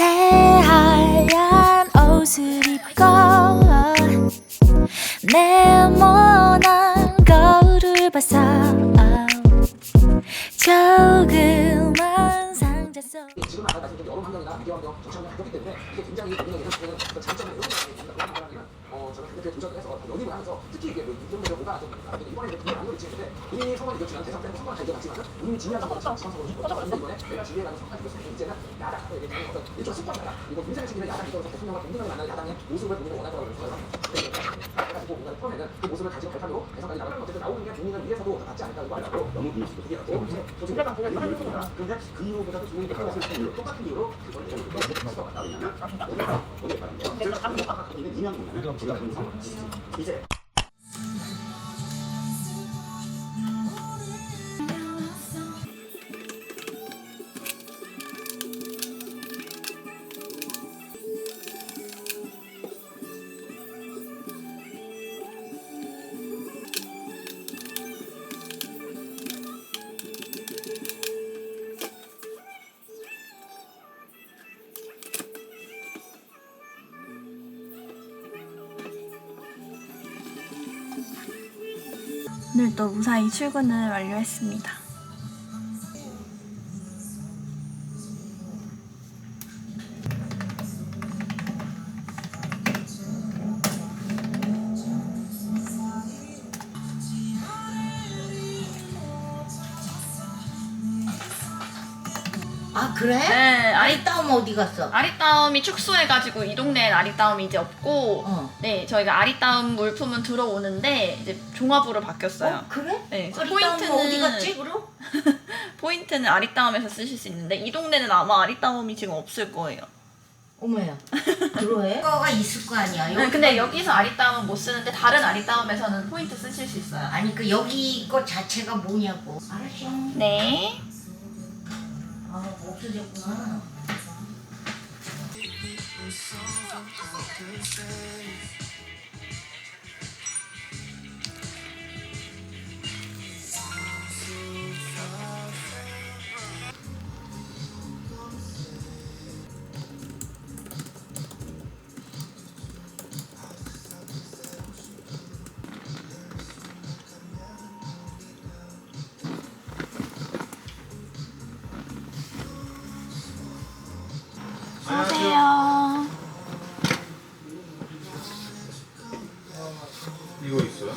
새하얀 옷을 입고 네모난 거울을 봤어 조그만 상자 속 지금 아까 연입을 하면서 특히 이게 이선 오늘도 무사히 출근을 완료했습니다. 아 그래? 네, 아리, 아리따움 어디 갔어? 아리따움이 축소해가지고 이 동네엔 아리따움이 이제 없고, 어. 네, 저희가 아리따움 물품은 들어오는데, 이제 종합으로 바뀌었어요. 어 그래? 네, 그래서 아리따움 포인트는, 어디 갔지 그럼? 포인트는 아리따움에서 쓰실 수 있는데, 이 동네는 아마 아리따움이 지금 없을 거예요. 어머야 그러해? 거가 있을 거 아니야 네, 근데 여기서 아리따움은 못 쓰는데, 다른 아리따움에서는 포인트 쓰실 수 있어요. 아니 그 여기 거 자체가 뭐냐고 알았어 네. 아 없어졌구나 있어요?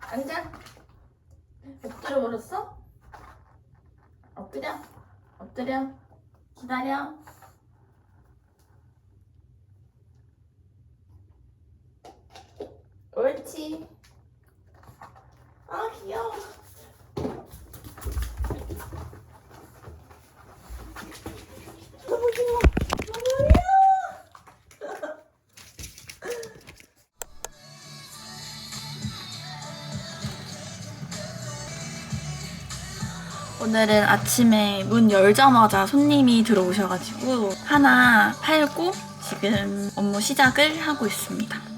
앉아. 엎드려 버렸어? 엎드려. 엎드려. 기다려. 옳지. 아, 귀여워. 오늘은 아침에 문 열자마자 손님이 들어오셔가지고 하나 팔고 지금 업무 시작을 하고 있습니다.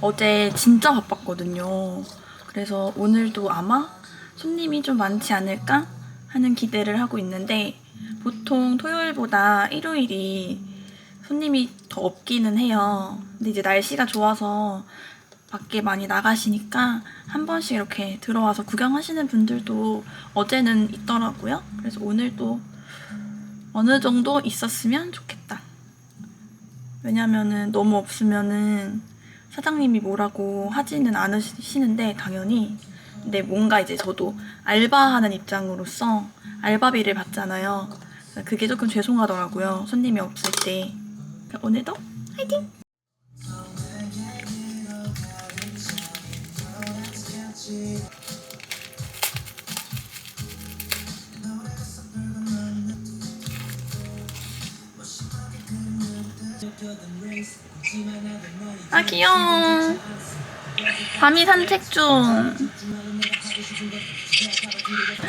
어제 진짜 바빴거든요. 그래서 오늘도 아마 손님이 좀 많지 않을까 하는 기대를 하고 있는데 보통 토요일보다 일요일이 손님이 더 없기는 해요. 근데 이제 날씨가 좋아서 밖에 많이 나가시니까 한 번씩 이렇게 들어와서 구경하시는 분들도 어제는 있더라고요. 그래서 오늘도 어느 정도 있었으면 좋겠다. 왜냐면은 너무 없으면은 사장님이 뭐라고 하지는 않으시는데 당연히 근데 뭔가 이제 저도 알바하는 입장으로서 알바비를 받잖아요. 그게 조금 죄송하더라고요. 손님이 없을 때. 그러니까 오늘도 화이팅! 아 귀여워 밤이 산책 중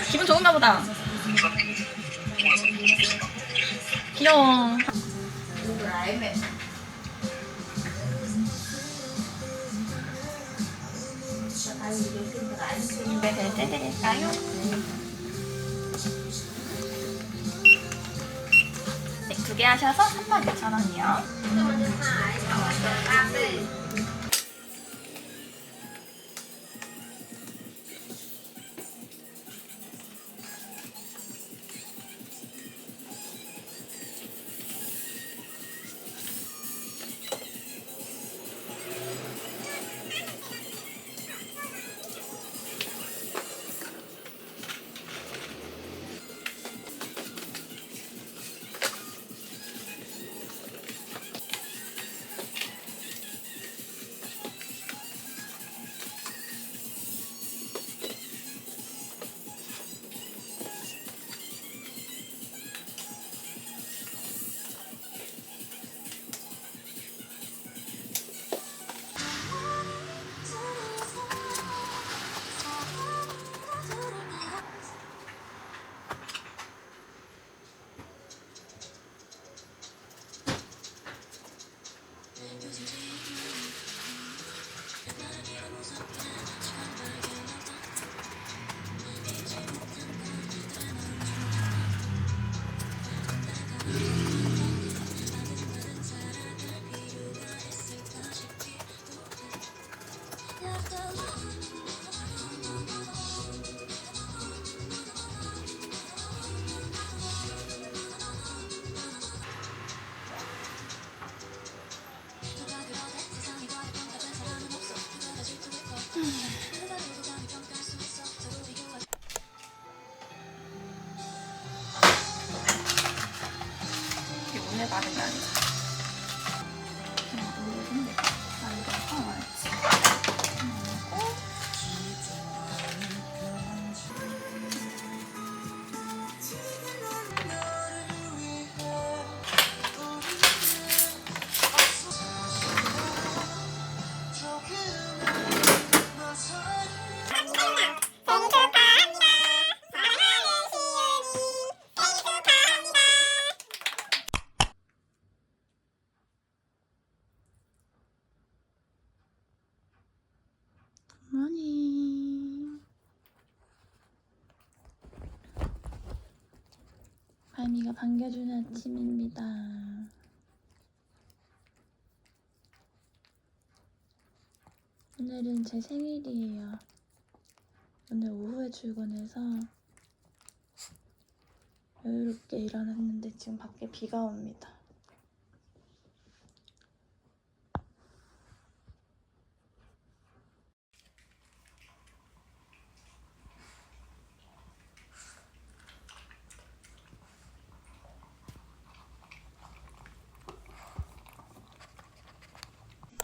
기분 좋은가 보다 귀여워. 네, 결제드릴까요? 두 개 하셔서 36,000원이요. 이게 발미가 반겨주는 아침입니다. 오늘은 제 생일이에요. 오늘 오후에 출근해서 여유롭게 일어났는데 지금 밖에 비가 옵니다.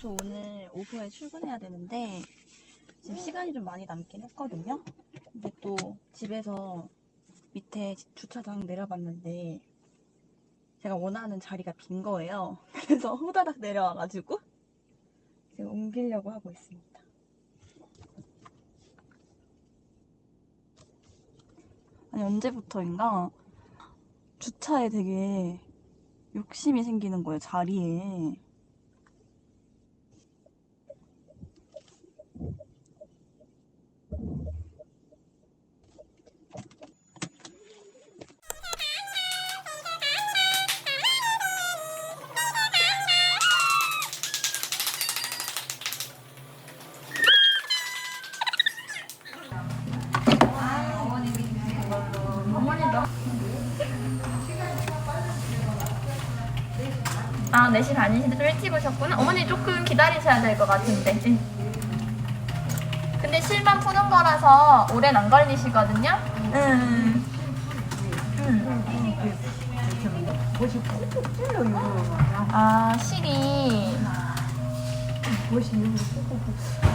저 오늘 오후에 출근해야 되는데 지금 시간이 좀 많이 남긴 했거든요. 근데 또 집에서 밑에 주차장 내려봤는데 제가 원하는 자리가 빈 거예요. 그래서 후다닥 내려와가지고 지금 옮기려고 하고 있습니다. 아니 언제부터인가 주차에 되게 욕심이 생기는 거예요, 자리에. 기다리셔야 될 것 같은데. 응. 근데 실만 푸는 거라서 오래는 안 걸리시거든요. 응. 응. 아, 실이.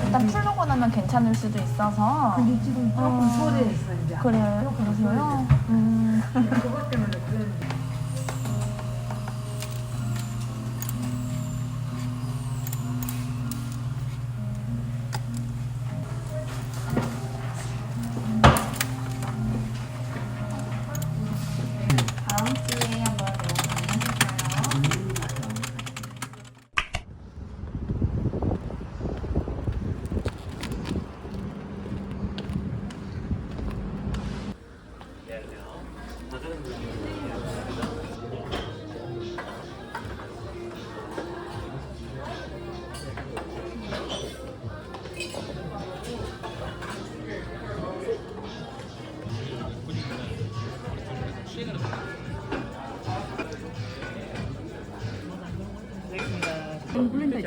일단 풀고 나면 괜찮을 수도 있어서. 근데 지금 조금 소리했어 이제. 그래요? 그러세요? 음. 그것 때문에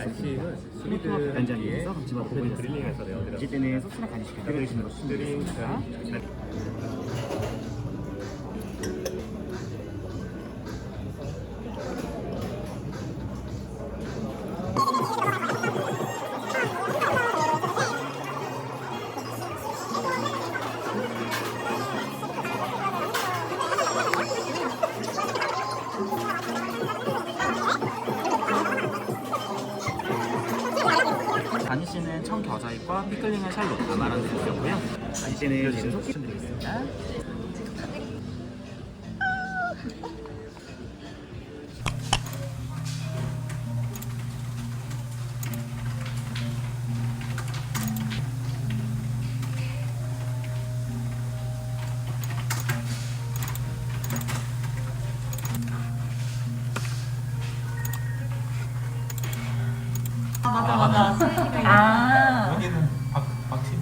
날씨는 수비드 단장에 집어 보고 있어요. 이제 때문에 소스나 간식 그리고 계시는 것입니다. 다니시는 청겨자잎과 피클링의 샬롯 아마란트 드렸고요. 다니시는 지금 소스 추천드리겠습니다.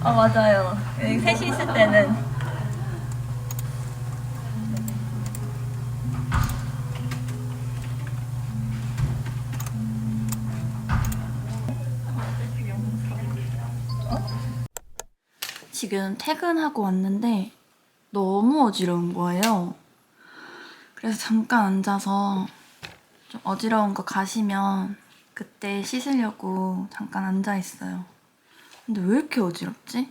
아 맞아요. 여기 셋이 있을 때는 지금 퇴근하고 왔는데 너무 어지러운 거예요. 그래서 잠깐 앉아서 좀 어지러운 거 가시면 그때 씻으려고 잠깐 앉아 있어요. 근데 왜 이렇게 어지럽지?